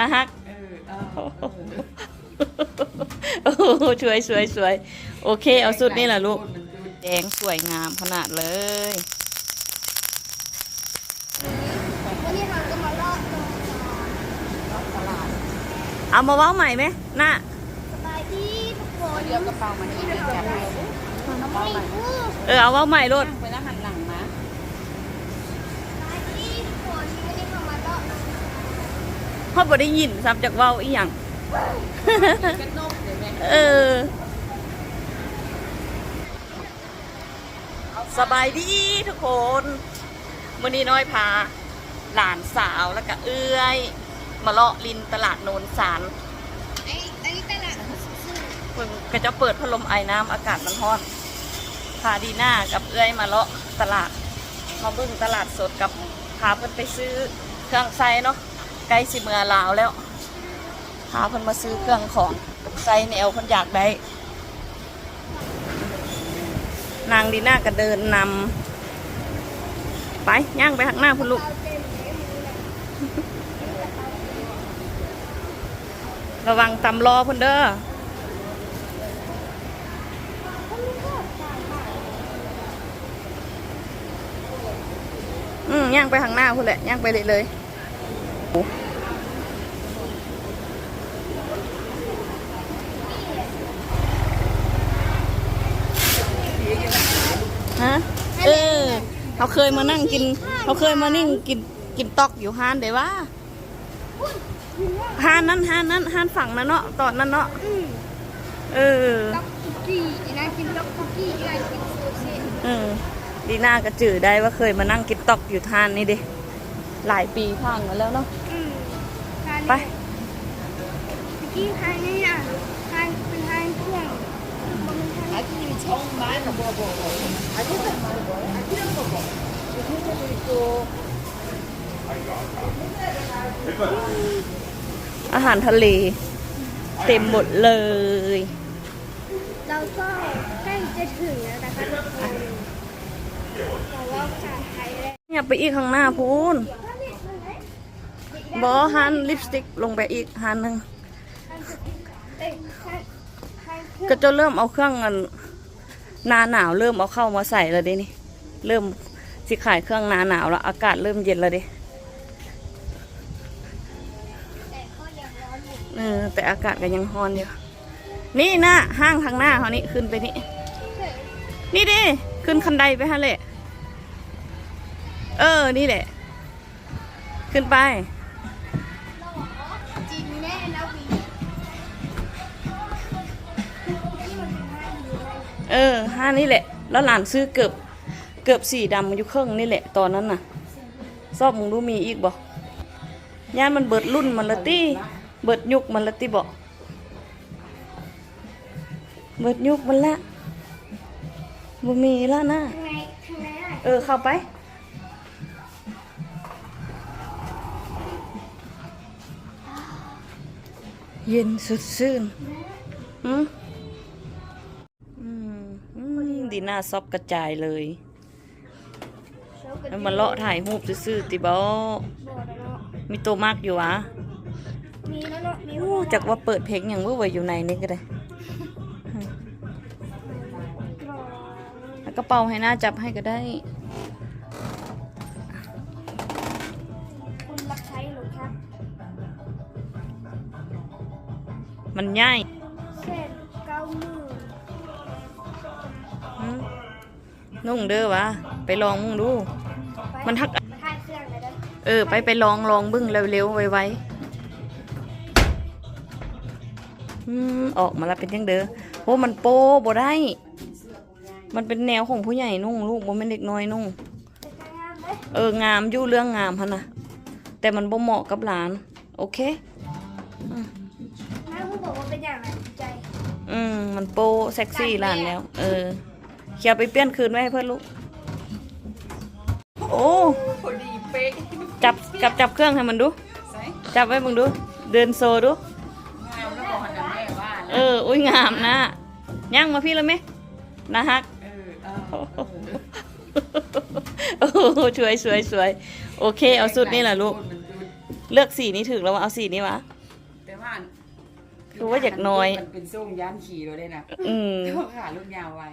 นะฮักเออเออเออโอ้โหสวยสวยสวยโอเค เอาสุดนี่แหละลูกมันดูแดงสวยงามขนาดเลยวันนี้เราก็มาลอดตรงเอามาเว้าใหม่ไหมน่ะสบายดีทุกคนเดี๋ยวกระเป๋ามันนี่เดี๋ยวจับให้น้ำไม่พูดเออเอาเว้าใหม่ลูก นั่งไปแล้วหันหลังมา สบายดีทุกคนวันนี้เรามาลอดตรง เพราบ่ได้ยินซ้ำจากเว้าอีหยังเออ สบายดีทุกคนมื่อนี้น้อยพา หลานสาวแล้วก็เอื้อย มาเลาะลินตลาดโนนสารไอ้อันนี้ตลาดซื่อเพิ่งก็จะเปิดพัดลมไอ้น้ำอากาศมันร้อน พาดีหน้ากับเอื้อยมาเลาะตลาด มาบึ้งตลาดสดกับพาเพิ่อนไปซื้อเครื่องใช้เนาะ ใกล้สิเมือลาวแล้วพาเพิ่นมาซื้อเครื่องของใส่แนวเพิ่นอยากได้ นางดีหน้าก็เดินนำไปย่างไปหักหน้าพุ่นลูกระวังตำรอพุ่นเด้ออืมย่างไปข้างหน้าพุ่นแหละย่างไปเลยเลยฮะเออ เขาเคยมานั่งกิน เขาเคยมานิ่งกินกินตอกอยู่ฮานเดี๋ยวว่าฮานนั้นฮานนั้นฮานฝั่งนั้นเนาะตอนนั้นเนาะอืมเออล็อกคุกกี้อีน่ากินล็อกคุกกี้อีน่ากินซูชิเออดีน่าก็จื่อได้ว่าเคยมานั่งกินตอกอยู่ทานนี่ดิหลายปีผ่านมาแล้วเนาะอืมทานไปคุกกี้ทานนี่อะทานเป็นทานเครื่องมันเป็นทาน อาที่มีช่องไม้กับบัวบัวอาที่เป็นไม้บัวอาที่เป็นบัวบัวอาที่เป็นตัวอาหารทะเล เต็มหมดเลย เราก็ใกล้จะถึงแล้วนะคะทุกคนเราว่าภาษาไทยแล้วอย่าไปอีกข้างหน้าพูนบอฮันลิปสติกลงไปอีกฮันหนึ่งเอ้ยทานทานเครื่องก็จะเริ่มเอาเครื่องอัน หน้าหนาวเริ่มเอาเข้ามาใส่แล้วดินี่ เริ่มสิขายเครื่องหนาหนาวแล้ว อากาศเริ่มเย็นแล้วดิแต่ก็ยังร้อนเออแต่อากาศก็ยังร้อนอยู่นี่หน้าห้างทางหน้าเขานี่ขึ้นไปนี่ นี่ดิขึ้นคันไดไปฮะเลยเออ นี่แหละ ขึ้นไป เลยเออห้านี่แหละ แล้วหลานซื้อเกือบเกือบสีดำอยู่เครื่องนี่แหละตอนนั้นน่ะซอบมึงรู้มีอีกบ่ย่านมันเบิดรุ่นมันละตี้เบิดยุคมันละตี้บ่เบิดยุคมันละบ่มีแล้วนะข้างในข้างในอะไรเออเข้าไปเย็นสุดซื่นอืมอืมอืม ดีหน้าซอบกระจายเลยเช้ากันแล้วมาเลาะถ่ายรูปซื่อๆติบอบ่แล้วเนาะมีตัวมากอยู่วะมีแล้วเนาะมีอู้จากว่าเปิดเพลงอย่างว่าไว้อยู่ในนี่ก็ได้กรอแล้วกระเป๋าให้หน้าจับให้ก็ได้คุณรับใช้หรือครับมันง่าย นุ่งเด้อวะ ไปลองมึงดูไปมันทักมาทานเครื่องเลยเด้อเออ ไปไปลองลองเบึ้งเร็วๆไวๆอืมออกมาแล้วเป็นยังเด้อโอ้มันโป้บ่ได้ มันเป็นแนวของผู้ใหญ่นุ่งลูกบ่แม่นเด็กน้อยนุ่ง เป็นไงงามเลยเอองามอยู่เรื่องงามพะนะแต่มันบ่เหมาะกับหลาน โอเค แม่ผู้บอกว่าเป็นอย่างไรใจ อืมมันโป้เซ็กซี่หลานแล้ว เออ เขียวไปเปลี่ยนคืนไว้ให้เพื่อนลูก โอ้ พอดีเป๊ะจับจับจับเครื่องให้มันดู ใส่จับไว้มึงดู เดินโซดู งามแล้วบอกให้แม่ว่าเออ อุ้ยงามนะย่างมาพี่แล้วไหมนะฮัก เออเออเออโอ้โหสวยสวยสวยโอเค เอาสุดนี่แหละลูก เลือกสีนี้ถึกแล้วว่าเอาสีนี้วะแต่ว่า คือว่าอยากน้อย มันเป็นส้มย่านขี่เลยได้นะอืม เขาขาลูกยาวไว้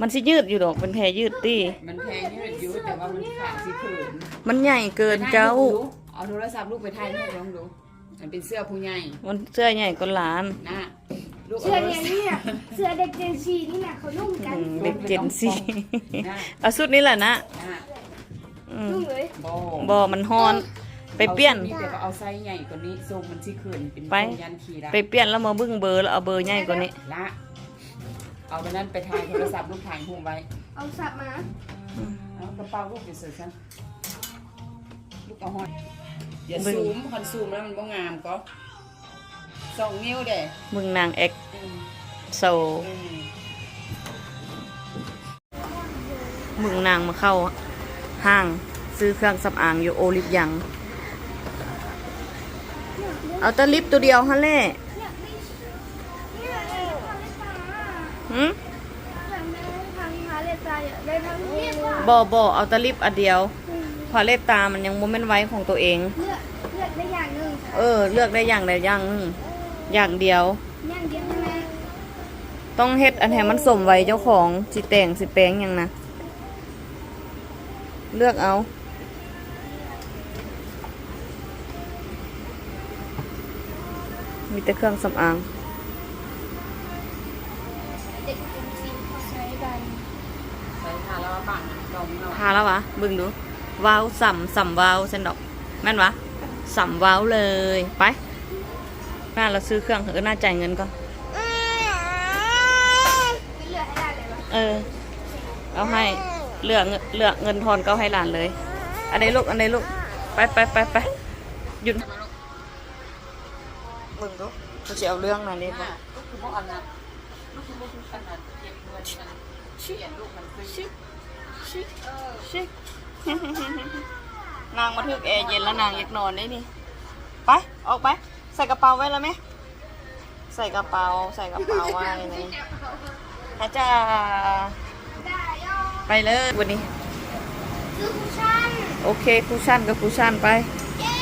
มันสิยืดอยู่ดอกเป็นแพรยืดตีมันแพงยืดอยุ่แต่ว่ามันขาดสีเขินมันใหญ่เกินเจ้าไปถ่ยรูปดูเอาโทรศัพท์ลูกไปถ่ายรูปลองดูมันเป็นเสื้อผู้ใหญ่มันเสื้อใหญ่กว่าหลาน นะลูกเสื้อโทรเนี่ยศัพท์นี่น่ะเสื้อเด็กเจนซีนี่น่ะเขานุ่งกันอืมเด็กเจนซีนะเอาสุดนี้แหละนะนะอืมนุ่งเลยบบอมันฮอน ไปเปลี่ยน อาแต่ก็เอาไซส์ใหญ่กว่านี้ทรงมันสีเขินเป็นไปส้มยันขี่ละไปเปลี่ยนแล้วมาเบึ้งเบอร์แล้วเอาเบอร์ใหญ่กว่านี้ ละ เอาไปนั้นไปถ่ายโทรศัพท์ลูกถ่ายหุ้มไว้ เอาสับมาเอากระเป๋าลูกไปเสิร์ฟฉันลูกเอาหอยอย่าบึ้งซูมคอนซูมแล้วมันบ่งามก็สองนิ้วเด้มึงนางเอ็กอืมโซอืมมึงนางมาเข้าห้างซื้อเครื่องสำอางอยู่โอลิฟยัง เอาแตะลิปตัวเดียวฮะเล่เนี่ยไม่เนี่ยไอ้ทางเลตาหืมทางทางหาเลตาอย่าได้ทางเรียกว่าบอบอเอาแตะลิปอันเดียวเพอเล็บตามันยังโมเมนต์ไว้ของตัวเอง เลือกเลือกได้อย่างหนึ่งเออ เลือกได้อย่างใดอย่างหนึ่งอย่างเดียว อย่างเดียวใช่ไหมต้องเฮ็ดอันแหมันสมไว้เจ้าของสิแต่งสิแปลงหยังนะ เลือกเอา มีแต่เครื่องสำอาง เด็กเจนซีเขาใช้กันใส่ทาแล้วปากมันดองเนาะทาแล้ววะเบึงดูวาวสัมสัมวาวเส้นดอกแม่นวะสัมวาวเลยไปน่าเราซื้อเครื่องเถอะน่าจ่ายเงินก่อนไม่เหลือให้ได้เลยวะเออเอาให้เหลือเงินเหลือเงินทอนก็เอาให้หลานเลย อันไหนลูกอันไหนลูกไปไปไปไปหยุด มึงดูกูจะเอาเรื่องนั้นนี่น่ะป่ะลูกคือบ่อันนั้นลูกคือบ่คืออันนั้นเก็บเงินกันเปลี่ยนลูกมันคือชิชิชินางมาถึกแอร์เย็นแล้วนางอยากนอนได้นี่ไปออกไปใส่กระเป๋าไว้แล้วไหมใส่กระเป๋าใส่กระเป๋าไว้นี่อาจารย์ได้ย่อไปเลยวันนี้ โอเคคูชั่นกับคูชั่นไป เย้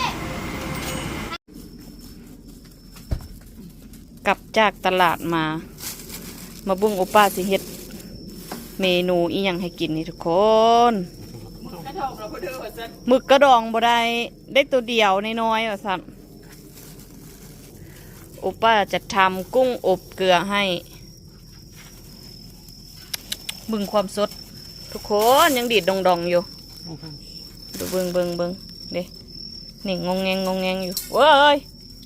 กลับจากตลาดมา มาบุ้งโอป้าสิเฮ็ด เมนูอีหยังให้กินนี่ทุกคนหมึกกระดองบ่ได้ ได้ตัวเดียวน้อยๆว่าซั่นโอป้าจะทำกุ้งอบเกลือให้บึงความสด ทุกคนยังดีดดองๆอยู่ ดูเบิงเบิงเบิงเด้นี่งงแงงงงแงงอยู่เว้ย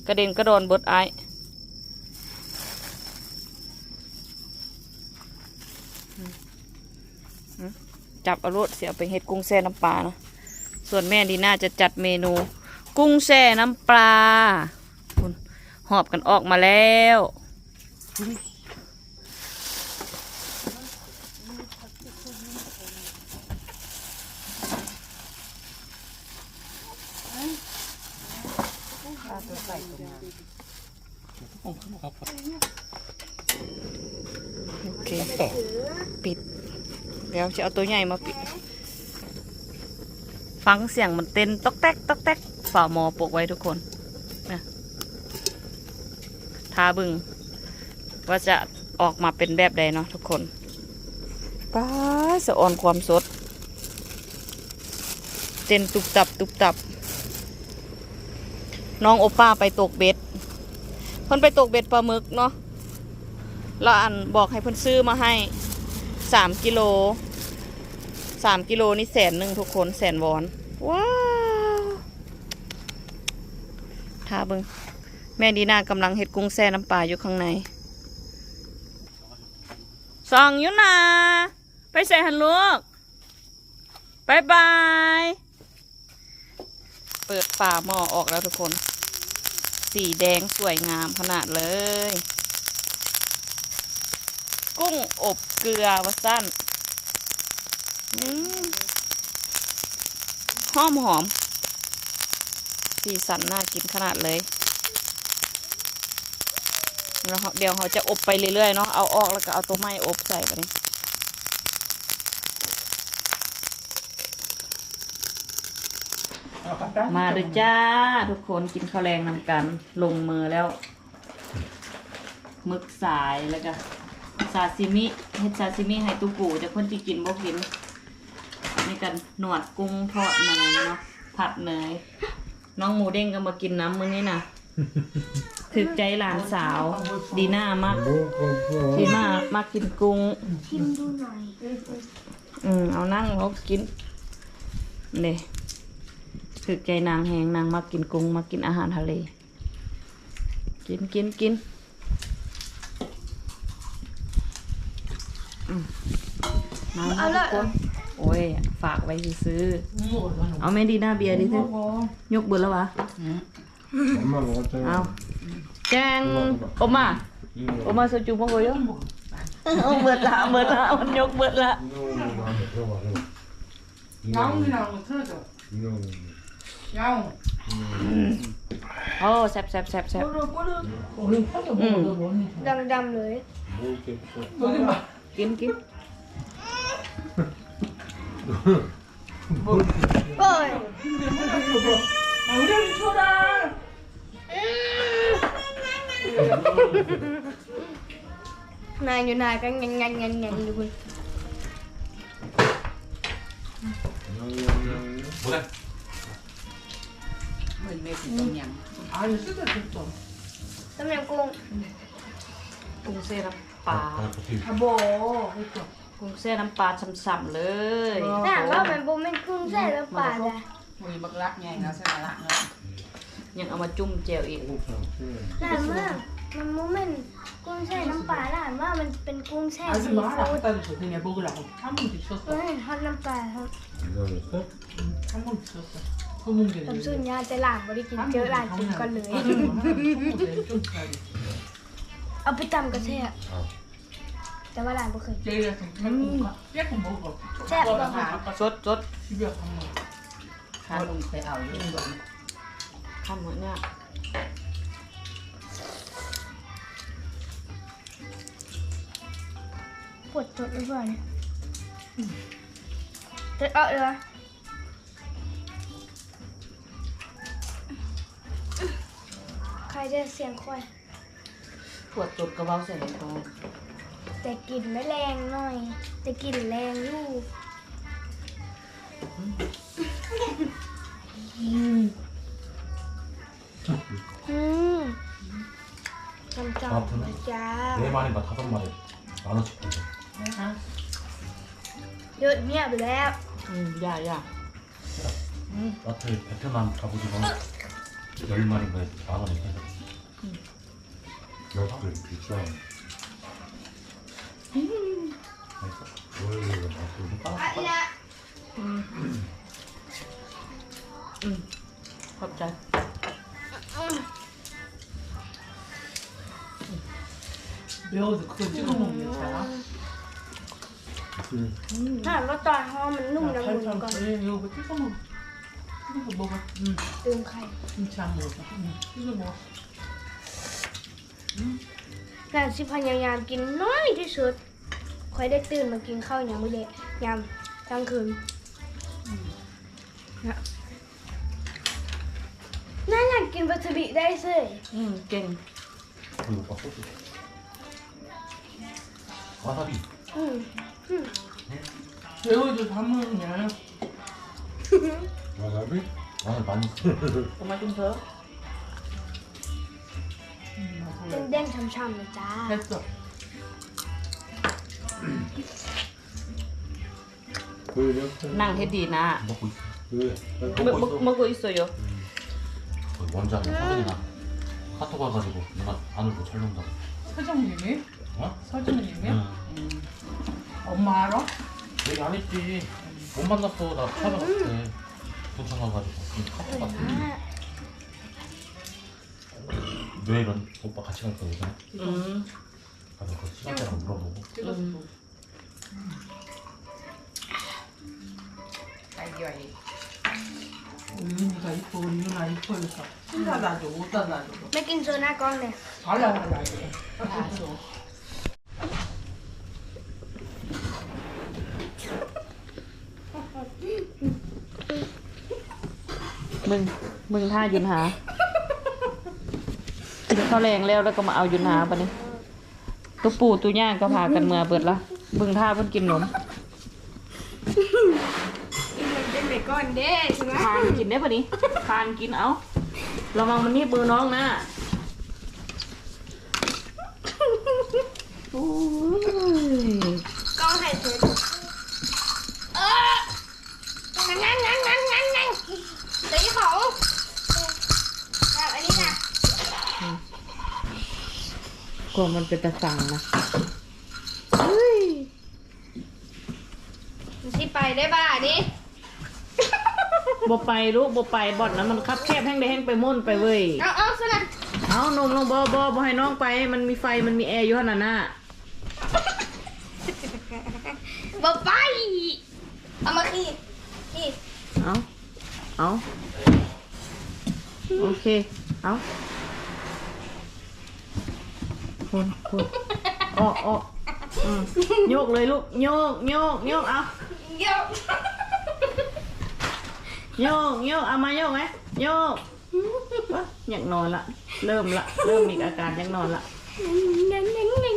กระเด็นกระโดนเบิดไอายมอืม จับเอารถเสียไปเฮ็ดกุ้งแช่น้ำปลานะส่วนแม่ดีน่าจะจัดเมนู กุ้งแช่น้ำปลาคุณหอบกันออกมาแล้วโอเคปิด เดี๋ยวจะเอาตัวใหญ่มาปิด ฟังเสียงมันเต้นตอกแตกตอกแตกฝ่าหมอปกไว้ทุกคนนะทาบึงว่าจะออกมาเป็นแบบใดเนาะทุกคนป้าสะออนความสด เต้นตุบตับตุบตับ น้องโอป้าไปตกเบ็ดเพิ่นไปตกเบ็ดปลาหมึกเนาะแล้วอันบอกให้เพิ่นซื้อมาให้ สามกิโลสามกิโลนี่แสนหนึ่งทุกคนแสนวอนว้าวทาเบิงแม่ดีนากำลังเห็ดกุ้งแซ่น้ำปลาอยู่ข้างในสองอยุนาไปใส่หันลูกบายบาย เปิดฝาหม้อออกแล้วทุกคน สีแดงสวยงามขนาดเลย อบเกลือวะสั้นอืมหอมหอมสีสันน่ากินขนาดเลยแล้วเดี๋ยวเขาจะอบไปเรื่อยๆเนาะเอาออกแล้วก็เอาตัวไม้อบใส่ไปนี่มาเด้อจ้า ทุกคนกินข้าวแรงนำกัน ลงมือแล้วหมึกสายแล้วก็ ซาซิมิเฮ็ดซาซิมิให้ตุกูจะคนที่กินบ่กินนี่กันหนวดกุ้งทอดเนยเนาะผัดเนยน้องหมูเด้งก็มากินน้ำมื้อนี้นะถึกใจหลานสาว ดีน่ามากดีน่ามากกินกุ้งชิมดูหน่อยอืมเอานั่งแล้วกินเนี่ยถึกใจนางแหงนางมากินกุ้งมากินอาหารทะเล กินกินกิน อืมมามาทุกคนโอ้ย ฝากไว้ซื้อๆเอาแม่ดีหน้าเบียร์ดิเถอะยกเบิร์แล้ววะ 엄마 먹었잖아. เอาแกงโอมาโอมาโซจูมองโกโยเอาเบิดละเบิดละมันยกเบิดละ 이놈한테 들어가서. 야옹이랑 틀어줘. 이놈. 야옹. โอ้แซ่บแซ่บแซ่บแซ่บ 우리 파도 먹어도 뭐니? ดำๆเลย 먹을 게 없어. 여기 봐. กินกิน โอ้ย 아, 우리 아들 줘라. นายอยู่นายก็งัน Kiếm kiếm. Rồi Nấu cho ra này như này cái nhanh nhanh nhanh nhanh như vậy. Mình mệt tâm nhầm ai rất là tâm nhầm cung cùng xe đâu? ปลาอะโบไกุ้งแช่น้ำปลาฉ่ำๆเลยแต่ว่ามันบ่แม่นกุ้งแช่น้ำปลาจ้ะมีบักลักไงนะใช่ไหมละเยังเอามาจุ่มเจลอีกหลานว่ามันมุ้มนกุ้งแช่น้ำปลาหลานว่ามันเป็นกุ้งแช่ซีฟู้ดเนี่ยโฮ้ยทอดน้ำปลาครับกุ้งแช่น้ำสุญญาแต่หลานไม่ได้กินเจอหลานกินก่อนเลย เอาไปตำกระแทกเอาแต่ว่าหลานบ่เคย เจ๊เลยผมไม่นกุ๊ผมบอกก่อนแซ่บบ่ค่ะ สดสดที่เบียร์ทำไมข้าวงไปเอาเรื่องแบบข้ามหมดเนี่ยปวดจดด้วอเนี่ยจดเอาเลยใครได้เสียงควาย วดจุดกระเบาเสร็จแล้ว แต่กลิ่นไม่แรงหน่อย แต่กลิ่นแรงอยู่อืมจำจำนะจ้า 네 마리인가 다섯 마리 만 원씩 주고 เยอะเนี่ยไปแล้ว อืมอย่าอย่า 마트 베트남 갑오징어 열 마리인가 만 원에 해서 아이스크림 비싸. 원래 맛있어. 음. 음. 갑자. 매워도 그걸 찍어 먹는 거잖아. 맛다 하면 눈이랑 보니까. 이거 뭐 찍어 먹어. 먹어. 응. 응, 가. 김치 안 먹어. 응. 이거 먹어. นั่นสิพยายามกินน้อยที่สุดค่อยได้ตื่นมากินข้าวยามมื้อเด็กยามกลางคืนน่าอยากกินวาซาบิได้สิอืมเก่งวาซาบิอืมอืมเดี๋ยวจะทำมึงนงวาซาบิอ๋อมันทำไมคุณเธอ ำๆเลยจ้า 됐어. 보여줘? นั่งให้ดีนะ 먹고 있어 왜? มึกมึกมึกกูอิโซโย 그 원장 사진이나 카톡 와가지고 누나 안 울고 촬영다고 서정님이? 어? 서정님이? 응 엄마 알아? 얘기 안 했지 못 만났어 나 촬영 때 부천 가가지고 근데 카톡 왔어 노예는 오빠 같이 갈 거거든. 응. 음. 그 시간대랑 물어보고. 응. 아이고 아이. 은윤이가 이뻐, 은윤아 이뻐니까 신사다도 못 Making 전화 꺼내. 발라 발라 이제. 알았어. mình นหากินข้าวแรงแล้วแล้วก็มาเอายุนหาปะเนี่ยตัวปู่ตัวย่างก็พากันเมื่อเบิดละเบิ่งท่าเพิ่นกินนมเป็นไปก่อนเด้ใช่ไหม ทานกินได้ปะนี้ทานกินเอาระวังมันนี่มือน้องนะ กลัวมันเป็นตะสั่งนะมันสิไปได้บ้าดิบ่ไปลูกบ่ไปบ่อนนั้นมันคับแคบแห้งได้แห้งไปม่นไปเว้ย เอาเอาสนะเอานมลงบ่บ่บ่ให้น้องไปมันมีไฟมันมีแอร์อยู่ขนาดน่ะบ่ไป เอามาขี้ขี้เอาเอาโอเค เอา คนคนออกออกอืมโยกเลยลูกโยกโยกโยกเอาเดี๋ยวโยกโยกเอามาโยกไหมโยกวะอยากนอนละ เริ่มละ เริ่มมีอาการอยากนอนละงั้นงั้นงั้น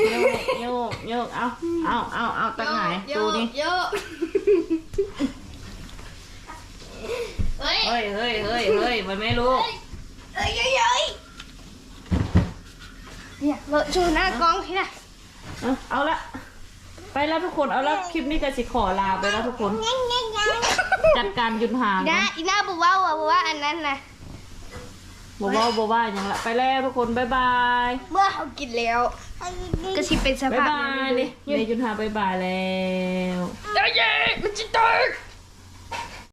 โยกโยกโยกเอาเอาเอาเอาตั้งไหนดูนี่โยกเฮ้ยเฮ้ยเฮ้ยเฮ้ยเฮ้ยมันไม่รู้ เอ้ยเอ้ยเอ้ย เนี่ยเลอะชูหน้ากล้องที่น่ะเอาเอาละ ไปแล้วทุกคน เอาละคลิปนี้ก็สิขอลาไปแล้วทุกคนงั้นงั้นงั้นจัดการยุนหางอีน่าอีน่าบอกว่าบอกว่าอันนั้นนะบอกว่าบอกว่าอย่างละ ไปแล้วทุกคนบ๊ายบาย เมื่อเขากินแล้ว ก็สิเป็นสบ๊ายภาพบายนี้นี่เมยุนหาบ๊ายบายแล้วเย้มันจะตก